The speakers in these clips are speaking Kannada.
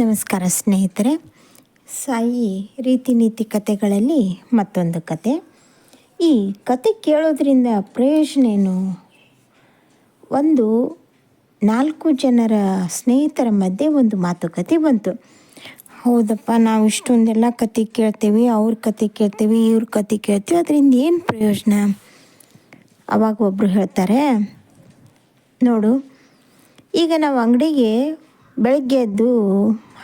ನಮಸ್ಕಾರ ಸ್ನೇಹಿತರೆ. ಸಾಯಿ ರೀತಿ ನೀತಿ ಕಥೆಗಳಲ್ಲಿ ಮತ್ತೊಂದು ಕತೆ. ಈ ಕತೆ ಕೇಳೋದ್ರಿಂದ ಪ್ರಯೋಜನ ಏನು? ಒಂದು ನಾಲ್ಕು ಜನರ ಸ್ನೇಹಿತರ ಮಧ್ಯೆ ಒಂದು ಮಾತುಕತೆ ಬಂತು. ಹೌದಪ್ಪ, ನಾವು ಇಷ್ಟೊಂದೆಲ್ಲ ಕತೆ ಕೇಳ್ತೀವಿ, ಅವ್ರ ಕತೆ ಕೇಳ್ತೀವಿ, ಇವ್ರ ಕತೆ ಕೇಳ್ತೀವಿ, ಅದರಿಂದ ಏನು ಪ್ರಯೋಜನ? ಅವಾಗ ಒಬ್ಬರು ಹೇಳ್ತಾರೆ, ನೋಡು, ಈಗ ನಾವು ಅಂಗಡಿಗೆ ಬೆಳಗ್ಗೆ ಎದ್ದು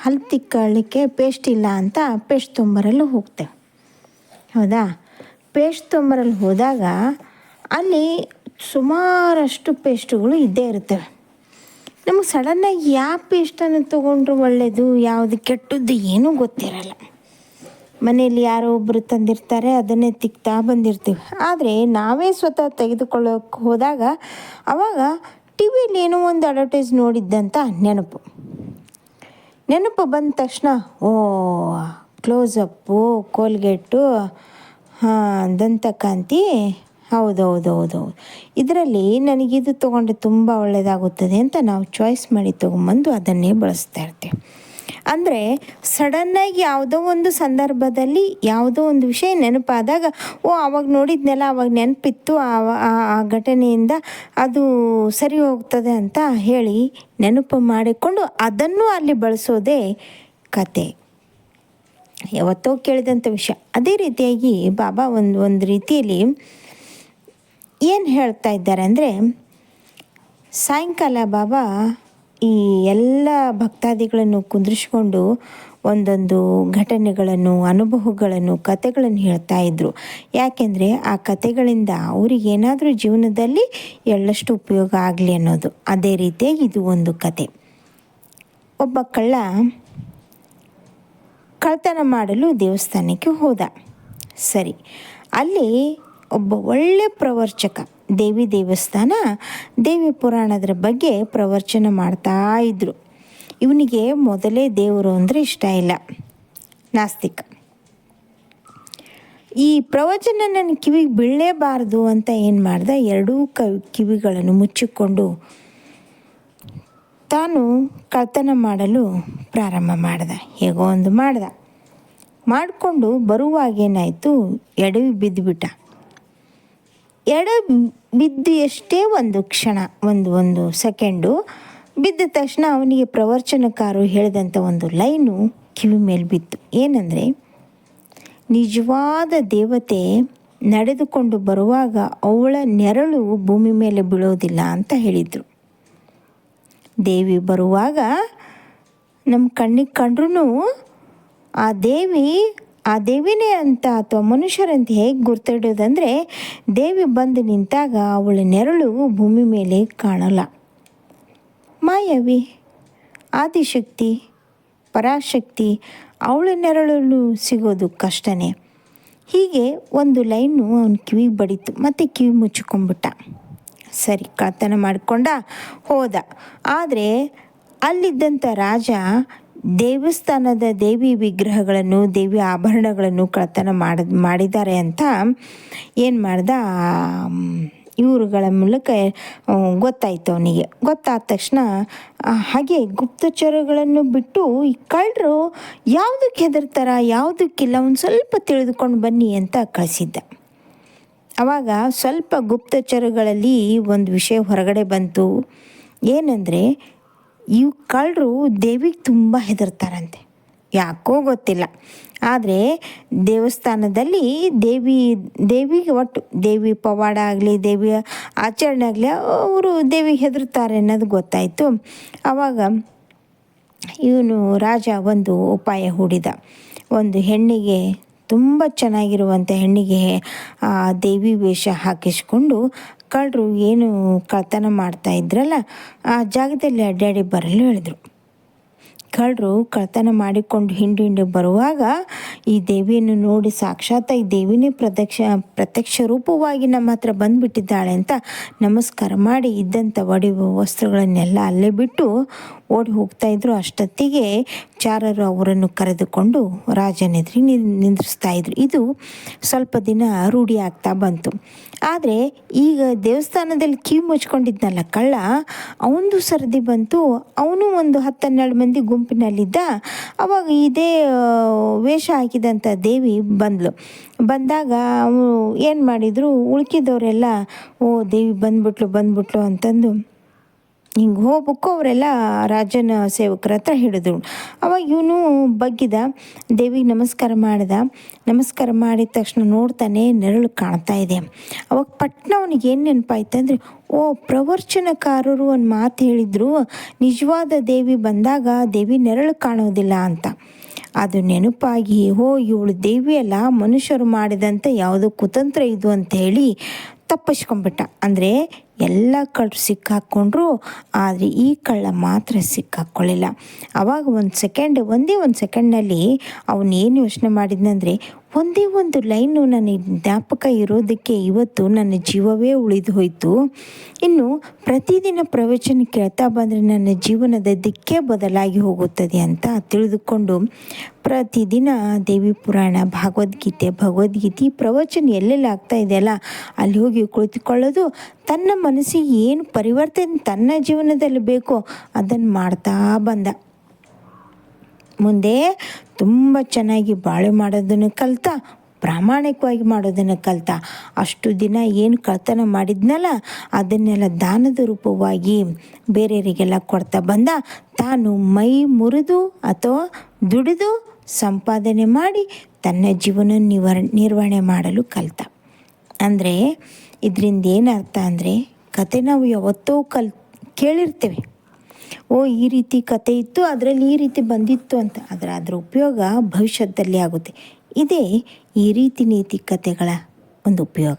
ಹಲ್ಲು ತಿಕ್ಕೊಳ್ಳಿಕ್ಕೆ ಪೇಸ್ಟ್ ಇಲ್ಲ ಅಂತ ಪೇಸ್ಟ್ ತೊಂಬರಲ್ಲೂ ಹೋಗ್ತೇವೆ ಹೌದಾ? ಪೇಸ್ಟ್ ತೊಂಬರಲ್ಲಿ ಹೋದಾಗ ಅಲ್ಲಿ ಸುಮಾರಷ್ಟು ಪೇಸ್ಟುಗಳು ಇದ್ದೇ ಇರ್ತವೆ ನಮಗೆ ಸಡನ್ನಾಗಿ ಯಾವ ಪೇಸ್ಟನ್ನು ತೊಗೊಂಡ್ರು ಒಳ್ಳೆಯದು ಯಾವುದು ಕೆಟ್ಟದ್ದು ಏನೂ ಗೊತ್ತಿರಲ್ಲ. ಮನೆಯಲ್ಲಿ ಯಾರೋ ಒಬ್ಬರು ತಂದಿರ್ತಾರೆ, ಅದನ್ನೇ ತಿಕ್ತಾ ಬಂದಿರ್ತೀವಿ. ಆದರೆ ನಾವೇ ಸ್ವತಃ ತೆಗೆದುಕೊಳ್ಳೋಕೆ ಹೋದಾಗ ಆವಾಗ ಟಿ ವಿಯಲ್ಲಿ ಏನೋ ಒಂದು ಅಡ್ವರ್ಟೈಸ್ ನೋಡಿದ್ದಂತ ನೆನಪು. ನೆನಪು ಬಂದ ತಕ್ಷಣ, ಓ ಕ್ಲೋಸಪ್ಪು ಕೋಲ್ಗೇಟು ಹಾಂ, ದಂತಕಾಂತಿ. ಹೌದೌದೌದೌದು. ಇದರಲ್ಲಿ ನನಗಿದು ತೊಗೊಂಡ್ರೆ ತುಂಬ ಒಳ್ಳೆಯದಾಗುತ್ತದೆ ಅಂತ ನಾವು ಚಾಯ್ಸ್ ಮಾಡಿ ತೊಗೊಂಬಂದು ಅದನ್ನೇ ಬಳಸ್ತಾ ಇರ್ತೀವಿ. ಅಂದರೆ ಸಡನ್ನಾಗಿ ಯಾವುದೋ ಒಂದು ಸಂದರ್ಭದಲ್ಲಿ ಯಾವುದೋ ಒಂದು ವಿಷಯ ನೆನಪಾದಾಗ, ಓ ಅವಾಗ ನೋಡಿದ್ನೆಲ್ಲ ಅವಾಗ ನೆನಪಿತ್ತು, ಆ ಘಟನೆಯಿಂದ ಅದು ಸರಿ ಹೋಗ್ತದೆ ಅಂತ ಹೇಳಿ ನೆನಪು ಮಾಡಿಕೊಂಡು ಅದನ್ನು ಅಲ್ಲಿ ಬಳಸೋದೇ ಕತೆ. ಯಾವತ್ತೋ ಕೇಳಿದಂಥ ವಿಷಯ. ಅದೇ ರೀತಿಯಾಗಿ ಬಾಬಾ ಒಂದು ಒಂದು ರೀತಿಯಲ್ಲಿ ಏನು ಹೇಳ್ತಾ ಇದ್ದಾರೆ ಅಂದರೆ, ಸಾಯಂಕಾಲ ಬಾಬಾ ಈ ಎಲ್ಲ ಭಕ್ತಾದಿಗಳನ್ನು ಕುಂದ್ರಿಸ್ಕೊಂಡು ಒಂದೊಂದು ಘಟನೆಗಳನ್ನು, ಅನುಭವಗಳನ್ನು ಕತೆಗಳನ್ನು ಹೇಳ್ತಾ ಇದ್ದರು ಯಾಕೆಂದರೆ ಆ ಕತೆಗಳಿಂದ ಅವರಿಗೇನಾದರೂ ಜೀವನದಲ್ಲಿ ಎಳ್ಳಷ್ಟು ಉಪಯೋಗ ಆಗಲಿ ಅನ್ನೋದು. ಅದೇ ರೀತಿಯಾಗಿ ಇದು ಒಂದು ಕತೆ ಒಬ್ಬ ಕಳ್ಳ ಕಳ್ತನ ಮಾಡಲು ದೇವಸ್ಥಾನಕ್ಕೆ ಹೋದ. ಸರಿ, ಅಲ್ಲಿ ಒಬ್ಬ ಒಳ್ಳೆ ಪ್ರವರ್ಚಕ ದೇವಿ ದೇವಸ್ಥಾನ, ದೇವಿ ಪುರಾಣದ ಬಗ್ಗೆ ಪ್ರವಚನ ಮಾಡ್ತಾ ಇದ್ದರು ಇವನಿಗೆ ಮೊದಲೇ ದೇವರು ಅಂದರೆ ಇಷ್ಟ ಇಲ್ಲ. ನಾಸ್ತಿಕ. ಈ ಪ್ರವಚನ ನನ್ನ ಕಿವಿಗೆ ಬೀಳಲೇಬಾರ್ದು ಅಂತ ಏನು ಮಾಡ್ದೆ? ಎರಡೂ ಕಿವಿಗಳನ್ನು ಮುಚ್ಚಿಕೊಂಡು ತಾನು ಕಳ್ತನ ಮಾಡಲು ಪ್ರಾರಂಭ ಮಾಡ್ದೆ. ಹೇಗೋ ಒಂದು ಮಾಡ್ದೆ. ಮಾಡಿಕೊಂಡು ಬರುವಾಗ ಏನಾಯಿತು ಎಡವಿ ಬಿದ್ದುಬಿಟ್ಟ ಎಡ ಬಿದ್ದು ಎಷ್ಟೇ ಒಂದು ಕ್ಷಣ, ಒಂದು ಒಂದು ಸೆಕೆಂಡು. ಬಿದ್ದ ತಕ್ಷಣ ಅವನಿಗೆ ಪ್ರವಚನಕಾರರು ಹೇಳಿದಂಥ ಒಂದು ಲೈನು ಕಿವಿ ಮೇಲೆ ಬಿತ್ತು. ಏನಂದರೆ, ನಿಜವಾದ ದೇವತೆ ನಡೆದುಕೊಂಡು ಬರುವಾಗ ಅವಳ ನೆರಳು ಭೂಮಿ ಮೇಲೆ ಬೀಳೋದಿಲ್ಲ ಅಂತ ಹೇಳಿದರು. ದೇವಿ ಬರುವಾಗ ನಮ್ಮ ಕಣ್ಣಿಗೆ ಕಂಡ್ರೂ ಆ ದೇವಿ ಆ ದೇವಿನೇ ಅಂತ ಅಥವಾ ಮನುಷ್ಯರಂತ ಹೇಗೆ ಗುರ್ತಿಡೋದಂದರೆ, ದೇವಿ ಬಂದು ನಿಂತಾಗ ಅವಳ ನೆರಳು ಭೂಮಿ ಮೇಲೆ ಕಾಣಲ್ಲ. ಮಾಯವಿ, ಆದಿಶಕ್ತಿ, ಪರಾಶಕ್ತಿ, ಅವಳ ನೆರಳು ಸಿಗೋದು ಕಷ್ಟನೇ. ಹೀಗೆ ಒಂದು ಲೈನು ಅವನ ಕಿವಿಗೆ ಬಡಿತು, ಮತ್ತು ಕಿವಿ ಮುಚ್ಚಿಕೊಂಡ್ಬಿಟ್ಟ. ಸರಿ, ಕಳ್ತನ ಮಾಡಿಕೊಂಡ ಹೋದ. ಆದರೆ ಅಲ್ಲಿದ್ದಂಥ ರಾಜ ದೇವಸ್ಥಾನದ ದೇವಿ ವಿಗ್ರಹಗಳನ್ನು, ದೇವಿ ಆಭರಣಗಳನ್ನು ಕಳ್ತನ ಮಾಡ, ಮಾಡಿದ್ದಾರೆ ಅಂತ ಏನು ಮಾಡ್ದ? ಇವರುಗಳ ಮೂಲಕ ಗೊತ್ತಾಯಿತು ಅವನಿಗೆ. ಗೊತ್ತಾದ ತಕ್ಷಣ ಹಾಗೆ ಗುಪ್ತಚರಗಳನ್ನು ಬಿಟ್ಟು ಈ ಕಳ್ಳರು ಯಾವುದಕ್ಕೆ ಹೆದರ್ತಾರ, ಯಾವುದಕ್ಕಿಲ್ಲ, ಒಂದು ಸ್ವಲ್ಪ ತಿಳಿದುಕೊಂಡು ಬನ್ನಿ ಅಂತ ಕಳಿಸಿದ್ದ. ಆವಾಗ ಸ್ವಲ್ಪ ಗುಪ್ತಚರಗಳಲ್ಲಿ ಒಂದು ವಿಷಯ ಹೊರಗಡೆ ಬಂತು. ಏನಂದರೆ ಇವು ಕಳ್ಳರು ದೇವಿಗೆ ತುಂಬ ಹೆದರ್ತಾರಂತೆ. ಯಾಕೋ ಗೊತ್ತಿಲ್ಲ. ಆದರೆ ದೇವಸ್ಥಾನದಲ್ಲಿ ದೇವಿ, ದೇವಿಗೆ ಒಟ್ಟು, ದೇವಿ ಪವಾಡ ಆಗಲಿ, ದೇವಿಯ ಆಚರಣೆ ಆಗಲಿ ಅವರು ದೇವಿಗೆ ಹೆದರ್ತಾರೆ ಅನ್ನೋದು ಗೊತ್ತಾಯಿತು. ಆವಾಗ ಇವನು ರಾಜ ಒಂದು ಉಪಾಯ ಹೂಡಿದ. ಒಂದು ಹೆಣ್ಣಿಗೆ ತುಂಬ ಚೆನ್ನಾಗಿರುವಂಥ ಹೆಣ್ಣಿಗೆ ದೇವಿ ವೇಷ ಹಾಕಿಸ್ಕೊಂಡು ಕಳ್ಳರು ಏನು ಕಳ್ತನ ಮಾಡ್ತಾ ಇದ್ರಲ್ಲ, ಆ ಜಾಗದಲ್ಲಿ ಅಡ್ಡಾಡಿ ಬರಲು ಹೇಳಿದರು. ಕಳ್ಳರು ಕಳ್ತನ ಮಾಡಿಕೊಂಡು ಹಿಂಡು ಹಿಂಡು ಬರುವಾಗ ಈ ದೇವಿಯನ್ನು ನೋಡಿ ಸಾಕ್ಷಾತ್ ಈ ದೇವಿನೇ ಪ್ರತ್ಯಕ್ಷ ಪ್ರತ್ಯಕ್ಷ ರೂಪವಾಗಿ ನಮ್ಮ ಹತ್ರ ಬಂದುಬಿಟ್ಟಿದ್ದಾಳೆ ಅಂತ ನಮಸ್ಕಾರ ಮಾಡಿ ಇದ್ದಂಥ ಒಡಿ ವಸ್ತ್ರಗಳನ್ನೆಲ್ಲ ಅಲ್ಲೇ ಬಿಟ್ಟು ಓಡಿ ಹೋಗ್ತಾ ಇದ್ರು. ಅಷ್ಟೊತ್ತಿಗೆ ಚಾರರು ಅವರನ್ನು ಕರೆದುಕೊಂಡು ರಾಜನೆದ್ರಿ ನಿಂದ್ರಿಸ್ತಾ ಇದ್ರು. ಇದು ಸ್ವಲ್ಪ ದಿನ ರೂಢಿಯಾಗ್ತಾ ಬಂತು. ಆದರೆ ಈಗ ದೇವಸ್ಥಾನದಲ್ಲಿ ಕಿವಿ ಮುಚ್ಕೊಂಡಿದ್ನಲ್ಲ ಕಳ್ಳ ಅವನದು ಸರದಿ ಬಂತು, ಅವನು ಒಂದು ಹತ್ತು ಹನ್ನೆರಡು ಮಂದಿ ಗುಂಪಿನಲ್ಲಿದ್ದ, ಅವಾಗ ಇದೇ ವೇಷ ಹಾಕಿದಂಥ ದೇವಿ ಬಂದಳು ಬಂದಾಗ ಅವನು ಏನು ಮಾಡಿದರು, ಉಳ್ಕಿದವರೆಲ್ಲ, ಓ ದೇವಿ ಬಂದ್ಬಿಟ್ಲು ಬಂದ್ಬಿಟ್ಲು ಅಂತಂದು ಹಿಂಗೆ ಹೋಗ್ಬೇಕು, ಅವರೆಲ್ಲ ರಾಜನ ಸೇವಕರ ಹತ್ರ ಹಿಡಿದ್ರು. ಅವಾಗ ಇವನು ಬಗ್ಗಿದ ದೇವಿಗೆ ನಮಸ್ಕಾರ ಮಾಡಿದ. ನಮಸ್ಕಾರ ಮಾಡಿದ ತಕ್ಷಣ ನೋಡ್ತಾನೆ ನೆರಳು ಕಾಣ್ತಾ ಇದೆ. ಅವಾಗ ಪಟ್ನ ಅವನಿಗೆ ಏನು ನೆನಪಾಯ್ತಂದ್ರೆ ಓ ಪ್ರವಚನಕಾರರು ಒಂದು ಮಾತು ಹೇಳಿದರು, ನಿಜವಾದ ದೇವಿ ಬಂದಾಗ ದೇವಿ ನೆರಳು ಕಾಣೋದಿಲ್ಲ ಅಂತ. ಅದು ನೆನಪಾಗಿ, ಓ, ಇವಳು ದೇವಿ ಅಲ್ಲ, ಮನುಷ್ಯರು ಮಾಡಿದಂಥ ಯಾವುದೋ ಕುತಂತ್ರ ಇದು ಅಂತ ಹೇಳಿ ತಪ್ಪಿಸ್ಕೊಂಬಿಟ್ಟ ಅಂದರೆ ಎಲ್ಲ ಕಳ್ಳರು ಸಿಕ್ಕಾಕ್ಕೊಂಡ್ರು ಆದರೆ ಈ ಕಳ್ಳ ಮಾತ್ರ ಸಿಕ್ಕಾಕ್ಕೊಳ್ಳಿಲ್ಲ ಅವಾಗ ಒಂದು ಸೆಕೆಂಡ್ ಒಂದೇ ಒಂದು ಸೆಕೆಂಡ್ನಲ್ಲಿ ಏನು ಯೋಚನೆ ಮಾಡಿದ್ನಂದರೆ, ಒಂದೇ ಒಂದು ಲೈನು ನನಗೆ ಜ್ಞಾಪಕ ಇರೋದಕ್ಕೆ ಇವತ್ತು ನನ್ನ ಜೀವವೇ ಉಳಿದು ಹೋಯಿತು. ಇನ್ನು ಪ್ರತಿದಿನ ಪ್ರವಚನ ಕೇಳ್ತಾ ಬಂದರೆ ನನ್ನ ಜೀವನದ ದಿಕ್ಕೇ ಬದಲಾಗಿ ಹೋಗುತ್ತದೆ ಅಂತ ತಿಳಿದುಕೊಂಡು ಪ್ರತಿದಿನ ದೇವಿ ಪುರಾಣ, ಭಗವದ್ಗೀತೆ ಭಗವದ್ಗೀತೆ, ಪ್ರವಚನ ಎಲ್ಲೆಲ್ಲಿ ಆಗ್ತಾ ಇದೆಯಲ್ಲ ಅಲ್ಲಿ ಹೋಗಿ ಕುಳಿತುಕೊಳ್ಳೋದು ತನ್ನ ಮನಸ್ಸಿಗೆ ಏನು ಪರಿವರ್ತನೆ ತನ್ನ ಜೀವನದಲ್ಲಿ ಬೇಕೋ ಅದನ್ನು ಮಾಡ್ತಾ ಬಂದ. ಮುಂದೆ ತುಂಬ ಚೆನ್ನಾಗಿ ಬಾಳೆ ಮಾಡೋದನ್ನು ಕಲಿತ, ಪ್ರಾಮಾಣಿಕವಾಗಿ ಮಾಡೋದನ್ನು ಕಲಿತ, ಅಷ್ಟು ದಿನ ಏನು ಕಳ್ತನ ಮಾಡಿದ್ನಲ್ಲ, ಅದನ್ನೆಲ್ಲ ದಾನದ ರೂಪವಾಗಿ ಬೇರೆಯವರಿಗೆಲ್ಲ ಕೊಡ್ತಾ ಬಂದ. ತಾನು ಮೈ ಮುರಿದು ಅಥವಾ ದುಡಿದು ಸಂಪಾದನೆ ಮಾಡಿ ತನ್ನ ಜೀವನ ನಿವರ್ ನಿರ್ವಹಣೆ ಮಾಡಲು ಕಲಿತ. ಅಂದರೆ ಇದರಿಂದ ಏನು ಅಂದರೆ ಕತೆ ನಾವು ಯಾವತ್ತೋ ಕಲ್, ಕೇಳಿರ್ತೇವೆ. ಓ, ಈ ರೀತಿ ಕತೆ ಇತ್ತು, ಅದರಲ್ಲಿ ಈ ರೀತಿ ಬಂದಿತ್ತು ಅಂತ. ಆದರೆ ಅದರ ಉಪಯೋಗ ಭವಿಷ್ಯದಲ್ಲಿ ಆಗುತ್ತೆ. ಇದೇ ಈ ರೀತಿ ನೀತಿ ಕತೆಗಳ ಒಂದು ಉಪಯೋಗ.